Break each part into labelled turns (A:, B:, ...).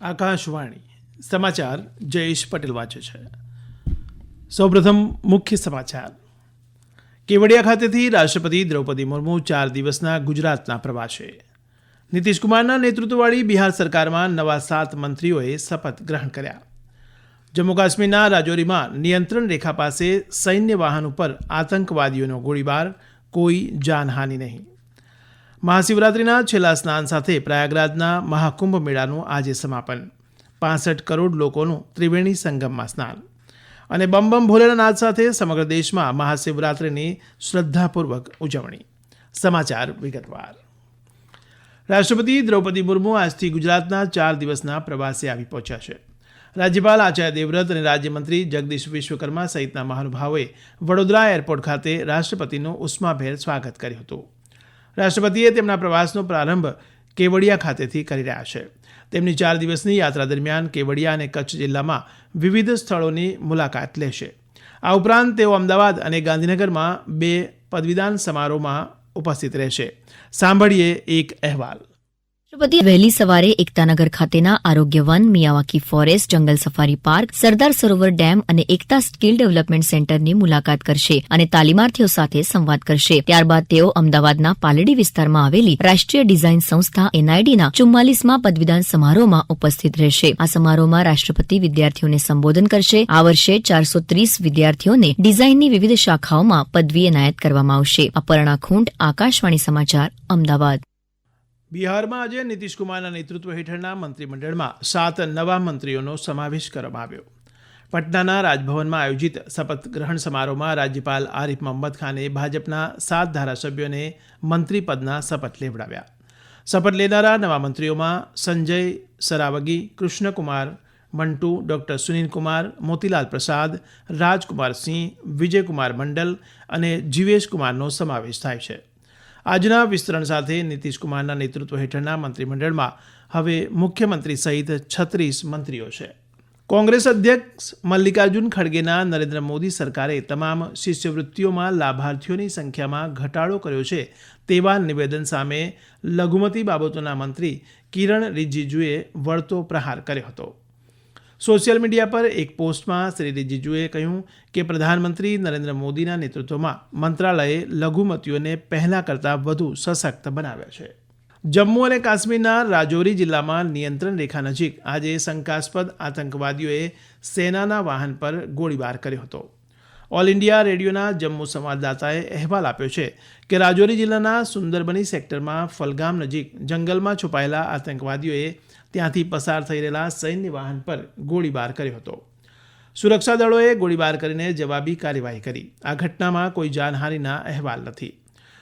A: આકાશવાણી, સમાચાર જયેશ પટેલ વાંચે છે. સૌપ્રથમ મુખ્ય સમાચાર. કેવડિયા ખાતેથી રાષ્ટ્રપતિ દ્રૌપદી મુર્મુ ચાર દિવસના ગુજરાતના પ્રવાસે. નીતિશકુમારના નેતૃત્વવાળી બિહાર સરકારમાં નવા સાત મંત્રીઓએ શપથ ગ્રહણ કર્યા. જમ્મુ કાશ્મીરના રાજૌરીમાં નિયંત્રણ રેખા પાસે સૈન્ય વાહન ઉપર આતંકવાદીઓનો ગોળીબાર, કોઈ જાનહાનિ નહીં. મહાશિવરાત્રિના છેલ્લા સ્નાન સાથે પ્રયાગરાજના મહાકુંભ મેળાનું આજે સમાપન. પાસઠ કરોડ લોકોનું ત્રિવેણી સંગમમાં સ્નાન. અને બમ બમ ભોલેના નાદ સાથે સમગ્ર દેશમાં મહાશિવરાત્રિની શ્રદ્ધાપૂર્વક ઉજવણી. સમાચાર વિગતવાર. રાષ્ટ્રપતિ દ્રૌપદી મુર્મુ આજથી ગુજરાતના ચાર દિવસના પ્રવાસે આવી પહોંચ્યા છે. રાજ્યપાલ આચાર્ય દેવવ્રત અને રાજ્યમંત્રી જગદીશ વિશ્વકર્મા સહિતના મહાનુભાવોએ વડોદરા એરપોર્ટ ખાતે રાષ્ટ્રપતિનું ઉષ્માભેર સ્વાગત કર્યું હતું. રાષ્ટ્રપતિએ તેમના પ્રવાસનો પ્રારંભ કેવડિયા ખાતેથી કરી રહ્યા છે. તેમની ચાર દિવસની યાત્રા દરમિયાન કેવડિયા અને કચ્છ જિલ્લામાં વિવિધ સ્થળોની મુલાકાત લેશે. આ ઉપરાંત તેઓ અમદાવાદ અને ગાંધીનગરમાં બે પદવીદાન સમારોહમાં ઉપસ્થિત રહેશે. સાંભળીએ એક અહેવાલ.
B: રાષ્ટ્રપતિ વહેલી સવારે એકતાનગર ખાતેના આરોગ્ય વન મિયાવાકી ફોરેસ્ટ જંગલ safari park, Sardar Sarovar dam અને એકતા સ્કિલ ડેવલપમેન્ટ સેન્ટરની મુલાકાત કરશે અને તાલીમાર્થીઓ સાથે સંવાદ કરશે. ત્યારબાદ તેઓ અમદાવાદના પાલડી વિસ્તારમાં આવેલી રાષ્ટ્રીય ડિઝાઇન સંસ્થા એનઆઈડીના ચુમ્માલીસમાં પદવીદાન સમારોહમાં ઉપસ્થિત રહેશે. આ સમારોહમાં રાષ્ટ્રપતિ વિદ્યાર્થીઓને સંબોધન કરશે. આ વર્ષે ચારસો ત્રીસ વિદ્યાર્થીઓને ડિઝાઇનની વિવિધ શાખાઓમાં પદવી એનાયત કરવામાં આવશે. અપર્ણા ખૂંટ આકાશવાણી સમાચાર, અમદાવાદ.
A: બિહારમાં આજે નીતિશકુમારના નેતૃત્વ હેઠળના મંત્રીમંડળમાં સાત નવા મંત્રીઓનો સમાવેશ કરવામાં આવ્યો. પટનાના રાજભવનમાં આયોજિત શપથ ગ્રહણ સમારોહમાં રાજ્યપાલ આરિફ મોહમ્મદ ખાને ભાજપના સાત ધારાસભ્યોને મંત્રીપદના શપથ લેવડાવ્યા. શપથ લેનારા નવા મંત્રીઓમાં સંજય સરાવગી, કૃષ્ણકુમાર મંટુ, ડોક્ટર સુનિલકુમાર, મોતીલાલ પ્રસાદ, રાજકુમાર સિંહ, વિજયકુમાર મંડલ અને જીવેશ કુમારનો સમાવેશ થાય છે. આજના વિસ્તરણ સાથે નીતિશકુમારના નેતૃત્વ હેઠળના મંત્રીમંડળમાં હવે મુખ્યમંત્રી સહિત છત્રીસ મંત્રીઓ છે. કોંગ્રેસ અધ્યક્ષ મલ્લિકાર્જુન ખડગેના નરેન્દ્ર મોદી સરકારે તમામ શિષ્યવૃત્તિઓમાં લાભાર્થીઓની સંખ્યામાં ઘટાડો કર્યો છે તેવા નિવેદન સામે લઘુમતી બાબતોના મંત્રી કિરણ રિજિજુએ વળતો પ્રહાર કર્યો હતો. સોશિયલ મીડિયા પર એક પોસ્ટમાં શ્રી રિજિજુએ કહ્યું કે પ્રધાનમંત્રી નરેન્દ્ર મોદીના નેતૃત્વમાં મંત્રાલયે લઘુમતીઓને પહેલાં કરતાં વધુ સશક્ત બનાવ્યા છે. જમ્મુ અને કાશ્મીરના રાજૌરી જિલ્લામાં નિયંત્રણ રેખા નજીક આજે શંકાસ્પદ આતંકવાદીઓએ સેનાના વાહન પર ગોળીબાર કર્યો હતો. ઓલ ઇન્ડિયા રેડિયોના જમ્મુ સંવાદદાતાએ અહેવાલ આપ્યો છે કે રાજૌરી જિલ્લાના સુંદરબની સેક્ટરમાં ફલગામ નજીક જંગલમાં છુપાયેલા આતંકવાદીઓએ ત્યાંથી પસાર થઈ રહેલા સૈન્ય વાહન પર ગોળીબાર કર્યો હતો. સુરક્ષા દળોએ ગોળીબાર કરીને જવાબી કાર્યવાહી કરી. આ ઘટનામાં કોઈ જાનહાનિના અહેવાલ નથી.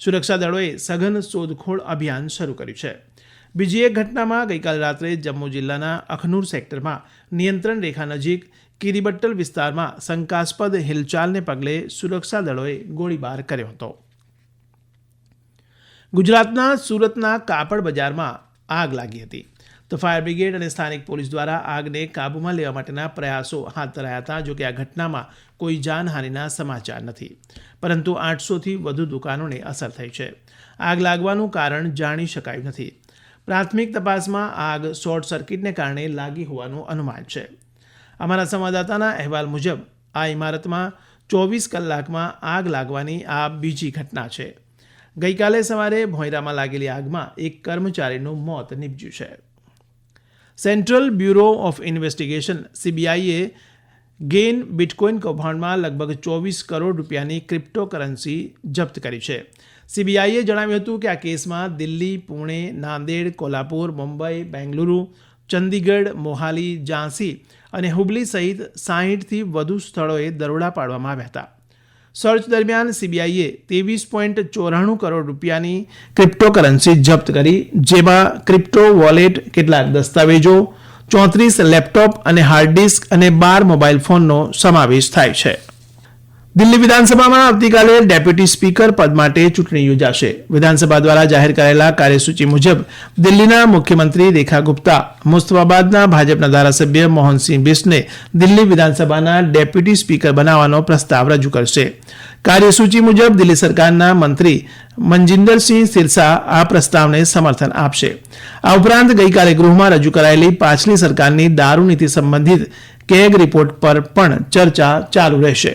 A: સુરક્ષા દળોએ સઘન શોધખોળ અભિયાન શરૂ કર્યું છે. બીજી એક ઘટનામાં ગઈકાલ રાત્રે જમ્મુ જિલ્લાના અખનૂર સેક્ટરમાં નિયંત્રણ રેખા નજીક કિરીબટ્ટલ વિસ્તારમાં શંકાસ્પદ હિલચાલને પગલે સુરક્ષા દળોએ ગોળીબાર કર્યો હતો. ગુજરાતના સુરતના કાપડ બજારમાં આગ લાગી હતી. તો ફાયર બ્રિગેડ અને સ્થાનિક પોલીસ દ્વારા આગને કાબૂમાં લેવા માટેના પ્રયાસો હાથ ધરાયા હતા, જોકે આ ઘટનામાં કોઈ જાનહાનિના સમાચાર નથી. પરંતુ આઠસોથી વધુ દુકાનોને અસર થઈ છે. આગ લાગવાનું કારણ જાણી શકાયું નથી. પ્રાથમિક તપાસમાં આગ શોર્ટ સર્કિટને કારણે લાગી હોવાનું અનુમાન છે. અમારા સંવાદદાતાના અહેવાલ મુજબ, આ ઇમારતમાં ચોવીસ કલાકમાં આગ લાગવાની આ બીજી ઘટના છે. ગઈકાલે સવારે ભોંયરામાં લાગેલી આગમાં એક કર્મચારીનું મોત નીપજ્યું છે. સેન્ટ્રલ બ્યુરો ઓફ ઇન્વેસ્ટિગેશન, સીબીઆઈએ ગેન બિટકોઇન કૌભાંડમાં લગભગ ચોવીસ કરોડ રૂપિયાની ક્રિપ્ટોકરન્સી જપ્ત કરી છે. સીબીઆઈએ જણાવ્યું હતું કે આ કેસમાં દિલ્હી, પુણે, નાંદેડ, કોલ્હાપુર, મુંબઈ, બેંગલુરુ, ચંદીગઢ, મોહાલી, ઝાંસી અને હુબલી સહિત સાહીઠથી વધુ સ્થળોએ દરોડા પાડવામાં આવ્યા હતા. સર્ચ દરમિયાન સીબીઆઈએ ત્રેવીસ પોઈન્ટ ચોરાણું કરોડ રૂપિયાની ક્રિપ્ટોકરન્સી જપ્ત કરી, જેમાં ક્રિપ્ટો વોલેટ, કેટલાક દસ્તાવેજો, ચોત્રીસ લેપટોપ અને હાર્ડ ડિસ્ક અને બાર મોબાઈલ ફોનનો સમાવેશ થાય છે. દિલ્હી વિધાનસભામાં આવતીકાલે ડેપ્યુટી સ્પીકર પદ માટે ચૂંટણી યોજાશે. વિધાનસભા દ્વારા જાહેર કરાયેલા કાર્યસૂચિ મુજબ દિલ્હીના મુખ્યમંત્રી રેખા ગુપ્તા, મુસ્તફાબાદના ભાજપના ધારાસભ્ય મોહનસિંહ બિસ્ટને દિલ્હી વિધાનસભાના ડેપ્યુટી સ્પીકર બનાવવાનો પ્રસ્તાવ રજૂ કરશે. કાર્યસૂચિ મુજબ દિલ્હી સરકારના મંત્રી મનજિંદરસિંહ સિરસા આ પ્રસ્તાવને સમર્થન આપશે. આ ઉપરાંત ગઈકાલે ગૃહમાં રજૂ કરાયેલી પાછલી સરકારની દારૂ નીતિ સંબંધિત કેગ રિપોર્ટ પર પણ ચર્ચા ચાલુ રહેશે.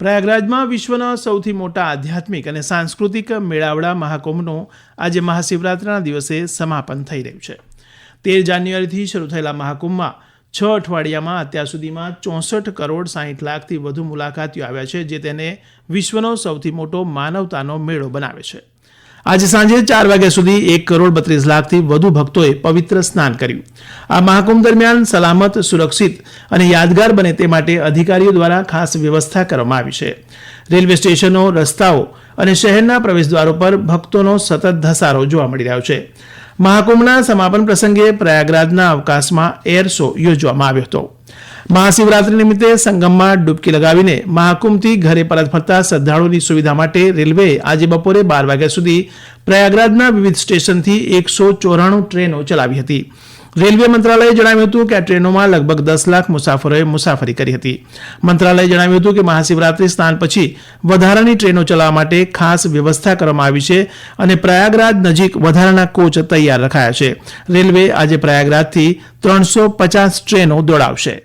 A: પ્રયાગરાજમાં વિશ્વના સૌથી મોટા આધ્યાત્મિક અને સાંસ્કૃતિક મેળાવડા મહાકુંભનું આજે મહાશિવરાત્રિના દિવસે સમાપન થઈ રહ્યું છે. તેર જાન્યુઆરીથી શરૂ થયેલા મહાકુંભમાં છ અઠવાડિયામાં અત્યાર સુધીમાં ચોસઠ કરોડ સાહીઠ લાખથી વધુ મુલાકાતીઓ આવ્યા છે, જે તેને વિશ્વનો સૌથી મોટો માનવતાનો મેળો બનાવે છે. આજે સાંજે ચાર વાગ્યા સુધી એક કરોડ બત્રીસ લાખથી વધુ ભક્તોએ પવિત્ર સ્નાન કર્યું. આ મહાકુંભ દરમિયાન સલામત, સુરક્ષિત અને યાદગાર બને તે માટે અધિકારીઓ દ્વારા ખાસ વ્યવસ્થા કરવામાં આવી છે. રેલવે સ્ટેશનો, રસ્તાઓ અને શહેરના પ્રવેશદ્વારો પર ભક્તોનો સતત ધસારો જોવા મળી રહ્યો છે. મહાકુંભના સમાપન પ્રસંગે પ્રયાગરાજના અવકાશમાં એર શો યોજવામાં આવ્યો હતો. મહાશિવરાત્રી નિમિત્તે સંગમમાં ડૂબકી લગાવીને મહાકુંભથી ઘરે પરત ફરતા શ્રદ્ધાળુઓની સુવિધા માટે રેલવેએ આજે બપોરે બાર વાગ્યા સુધી પ્રયાગરાજના વિવિધ સ્ટેશનથી એકસો ચોરાણું ટ્રેનો ચલાવી હતી. રેલવે મંત્રાલયે જણાવ્યું હતું કે આ ટ્રેનોમાં લગભગ દસ લાખ મુસાફરોએ મુસાફરી કરી હતી. મંત્રાલયે જણાવ્યું હતું કે મહાશિવરાત્રી સ્નાન પછી વધારાની ટ્રેનો ચલાવવા માટે ખાસ વ્યવસ્થા કરવામાં આવી છે અને પ્રયાગરાજ નજીક વધારાના કોચ તૈયાર રખાયા છે. રેલવે આજે પ્રયાગરાજથી ત્રણસો પચાસ ટ્રેનો દોડાવશે.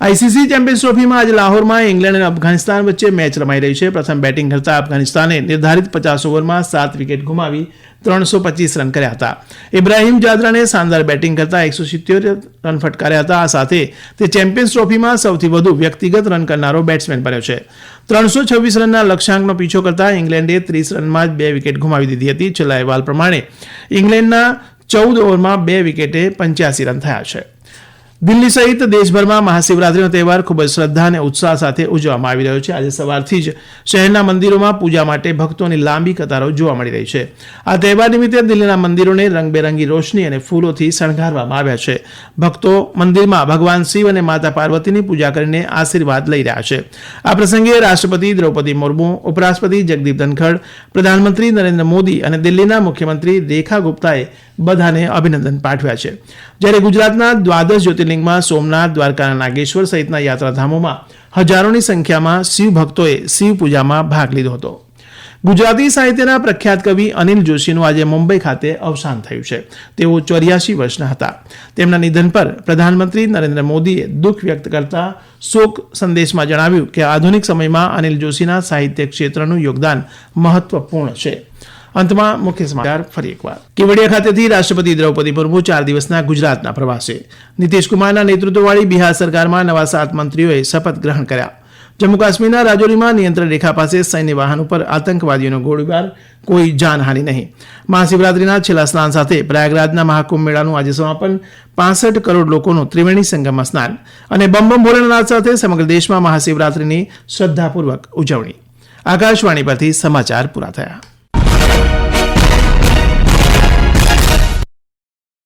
A: આઈસીસી ચેમ્પિયન્સ ટ્રોફીમાં આજે લાહોરમાં ઇંગ્લેન્ડ અને અફઘાનિસ્તાન વચ્ચે મેચ રમાઈ રહી છે. પ્રથમ બેટિંગ કરતા અફઘાનિસ્તાને નિર્ધારિત પચાસ ઓવરમાં સાત વિકેટ ગુમાવી ત્રણસો પચીસ રન કર્યા હતા. ઇબ્રાહિમ જાદરાને શાનદાર બેટિંગ કરતા એકસો સિત્યોતેર રન ફટકાર્યા હતા. આ સાથે તે ચેમ્પિયન્સ ટ્રોફીમાં સૌથી વધુ વ્યક્તિગત રન કરનારો બેટ્સમેન બન્યો છે. ત્રણસો છવ્વીસ રનના લક્ષ્યાંકનો પીછો કરતા ઇંગ્લેન્ડે ત્રીસ રનમાં જ બે વિકેટ ગુમાવી દીધી હતી. છેલ્લા અહેવાલ પ્રમાણે ઇંગ્લેન્ડના ચૌદ ઓવરમાં બે વિકેટે પંચ્યાસી રન થયા છે. દિલ્હી સહિત દેશભરમાં મહાશિવરાત્રીનો તહેવાર ખૂબ જ શ્રદ્ધા અને ઉત્સાહ સાથે ઉજવવામાં આવી રહ્યો છે. આજે સવારથી જ શહેરના મંદિરોમાં પૂજા માટે ભક્તોની લાંબી કતારો જોવા મળી રહી છે. આ તહેવાર નિમિત્તે દિલ્હીના મંદિરોને રંગબેરંગી રોશની અને ફૂલોથી શણગારવામાં આવ્યા છે. ભક્તો મંદિરમાં ભગવાન શિવ અને માતા પાર્વતીની પૂજા કરીને આશીર્વાદ લઈ રહ્યા છે. આ પ્રસંગે રાષ્ટ્રપતિ દ્રૌપદી મુર્મુ, ઉપરાષ્ટ્રપતિ જગદીપ ધનખડ, પ્રધાનમંત્રી નરેન્દ્ર મોદી અને દિલ્હીના મુખ્યમંત્રી રેખા ગુપ્તાએ બધાને અભિનંદન પાઠવ્યા છે. જ્યારે ગુજરાતના દ્વાદશ જ્યોતિર્લિંગમાં સોમનાથ, દ્વારકાના નાગેશ્વર સહિતના યાત્રાધામોમાં હજારોની સંખ્યામાં શિવ ભક્તોએ શિવ ભાગ લીધો હતો. ગુજરાતી સાહિત્યના પ્રખ્યાત કવિ અનિલ જોશીનું આજે મુંબઈ ખાતે અવસાન થયું છે. તેઓ ચોર્યાસી વર્ષના હતા. તેમના નિધન પર પ્રધાનમંત્રી નરેન્દ્ર મોદીએ દુઃખ વ્યક્ત કરતા શોક સંદેશમાં જણાવ્યું કે આધુનિક સમયમાં અનિલ જોશીના સાહિત્ય ક્ષેત્રનું યોગદાન મહત્વપૂર્ણ છે. અંતમાં મુખ્ય સમાચાર ફરી એકવાર. કેવડિયા ખાતેથી રાષ્ટ્રપતિ દ્રૌપદી મુર્મુ ચાર દિવસના ગુજરાતના પ્રવાસે. નીતિશકુમારના નેતૃત્વવાળી બિહાર સરકારમાં નવા સાત મંત્રીઓએ શપથ ગ્રહણ કર્યા. જમ્મુ કાશ્મીરના રાજૌરીમાં નિયંત્રણ રેખા પાસે સૈન્ય વાહન ઉપર આતંકવાદીઓનો ગોળીબાર, કોઈ જાનહાનિ નહીં. મહાશિવરાત્રીના છેલ્લા સ્નાન સાથે પ્રયાગરાજના મહાકુંભ મેળાનું આજે સમાપન. પાસઠ કરોડ લોકોનું ત્રિવેણી સંગમમાં સ્નાન અને બમ બમ ભોલેનાથ સાથે સમગ્ર દેશમાં મહાશિવરાત્રીની શ્રદ્ધાપૂર્વક ઉજવણી. આકાશવાણી પરથી સમાચાર પૂરા થયા.